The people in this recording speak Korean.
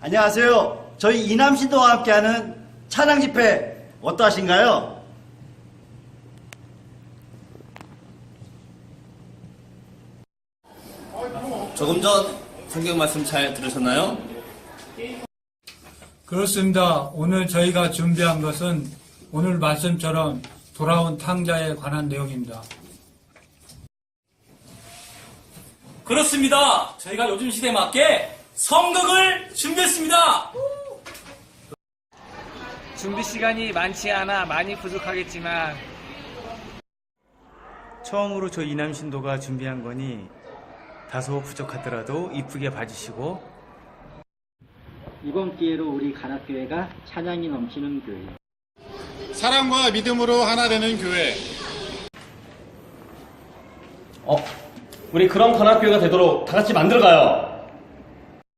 안녕하세요. 저희 이남신도와 함께하는 찬양 집회 어떠하신가요? 조금 전 성경 말씀 잘 들으셨나요? 그렇습니다. 오늘 저희가 준비한 것은 오늘 말씀처럼 돌아온 탕자에 관한 내용입니다. 그렇습니다. 저희가 요즘 시대에 맞게 성극을 준비했습니다. 준비 시간이 많지 않아 많이 부족하겠지만 처음으로 저 이남 신도가 준비한 거니 다소 부족하더라도 이쁘게 봐주시고 이번 기회로 우리 간악교회가 찬양이 넘치는 교회 사랑과 믿음으로 하나 되는 교회. 어, 우리 그런 관학교회가 되도록 다 같이 만들어가요.